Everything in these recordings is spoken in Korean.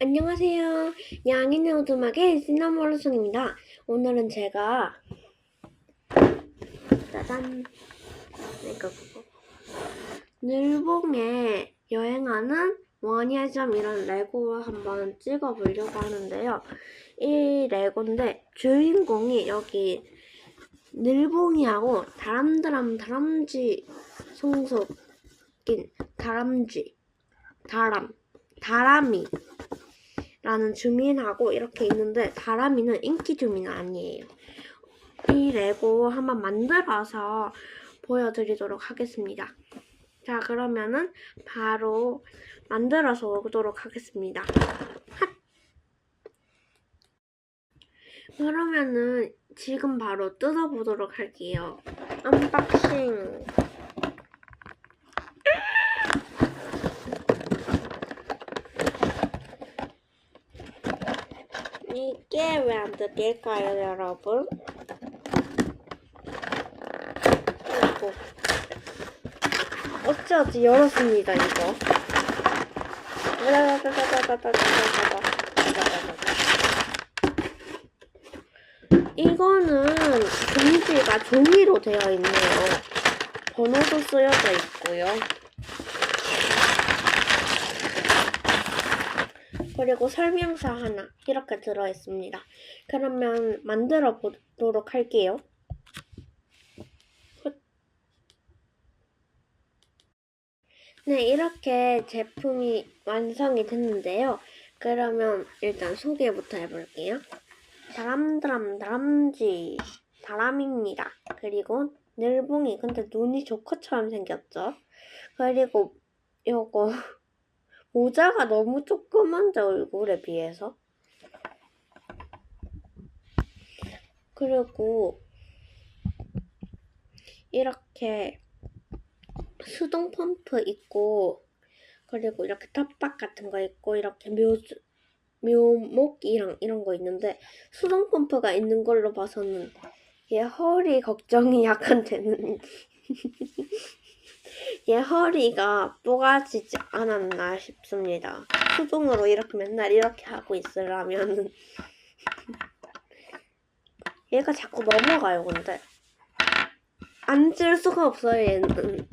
안녕하세요. 양인의 오두막의 시나모로송입니다. 오늘은 제가 짜잔 이거 그거 늘봉에 여행하는 원예점 이런 레고 한번 찍어보려고 하는데요. 이 레고인데 주인공이 여기 늘봉이하고 다람드람 다람쥐 송속인 다람쥐 다람 다람이 라는 주민하고 이렇게 있는데 다람이는 인기 주민은 아니에요. 이 레고 한번 만들어서 보여드리도록 하겠습니다. 자 그러면은 바로 만들어서 오도록 하겠습니다. 핫! 그러면은 지금 바로 뜯어보도록 할게요. 언박싱. 이게 왜안 뜯길까요, 여러분? 아이고. 어찌어찌 열었습니다, 이거. 이거는 종지가 종이로 되어 있네요. 번호도 쓰여져 있고요. 그리고 설명서 하나 이렇게 들어있습니다. 그러면 만들어 보도록 할게요. 네, 이렇게 제품이 완성이 됐는데요. 그러면 일단 소개부터 해볼게요. 다람드람 다람쥐 다람입니다. 그리고 늘봉이 근데 눈이 조커처럼 생겼죠. 그리고 요거 모자가 너무 조그만데 얼굴에 비해서. 그리고 이렇게 수동 펌프 있고 그리고 이렇게 텃밭 같은 거 있고 이렇게 묘 묘목이랑 이런 거 있는데 수동 펌프가 있는 걸로 봐서는 얘 허리 걱정이 약간 되는 얘 허리가 뽀가지지 않았나 싶습니다. 수동으로 이렇게 맨날 이렇게 하고 있으려면 얘가 자꾸 넘어가요 근데 앉을 수가 없어요 얘는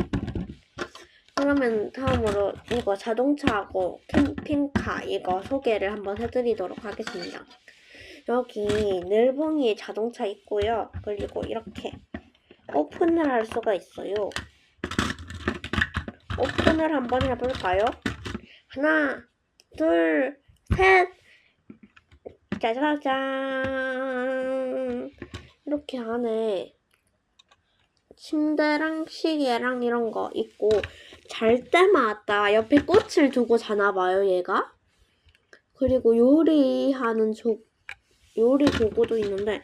그러면 다음으로 이거 자동차하고 캠핑카 이거 소개를 한번 해드리도록 하겠습니다. 여기 늘봉이 자동차 있고요. 그리고 이렇게 오픈을 할 수가 있어요. 오픈을 한번 해볼까요? 하나, 둘, 셋! 짜자잔! 이렇게 안에 침대랑 시계랑 이런 거 있고 잘 때마다 옆에 꽃을 두고 자나 봐요, 얘가. 그리고 요리하는 조 요리 도구도 있는데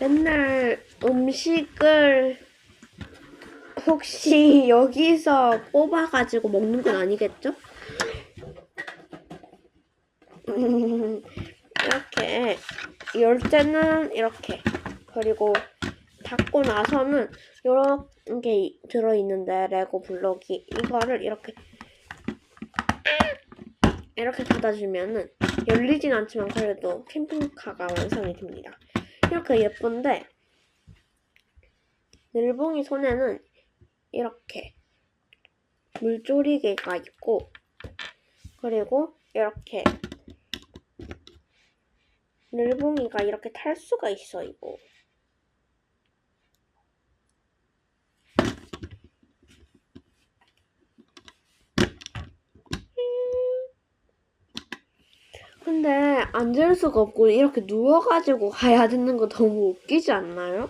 맨날 음식을 혹시 여기서 뽑아가지고 먹는 건 아니겠죠? 이렇게 열 때는 이렇게 그리고 닫고 나서는 이런 게 들어있는데 레고 블록이 이거를 이렇게 이렇게 닫아주면은 열리진 않지만 그래도 캠핑카가 완성이 됩니다. 이렇게 예쁜데 늘봉이 손에는 이렇게 물조리개가 있고 그리고 이렇게 늘봉이가 이렇게 탈 수가 있어요. 근데 앉을 수가 없고 이렇게 누워가지고 가야 되는 거 너무 웃기지 않나요?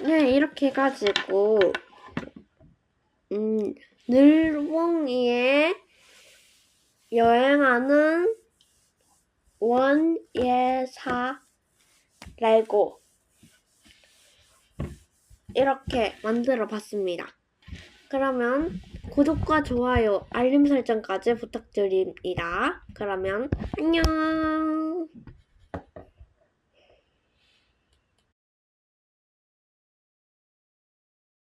네, 이렇게 해가지고 음, 늘봉이에 여행하는 원예사 레고 이렇게 만들어 봤습니다. 그러면 구독과 좋아요, 알림 설정까지 부탁드립니다. 그러면 안녕.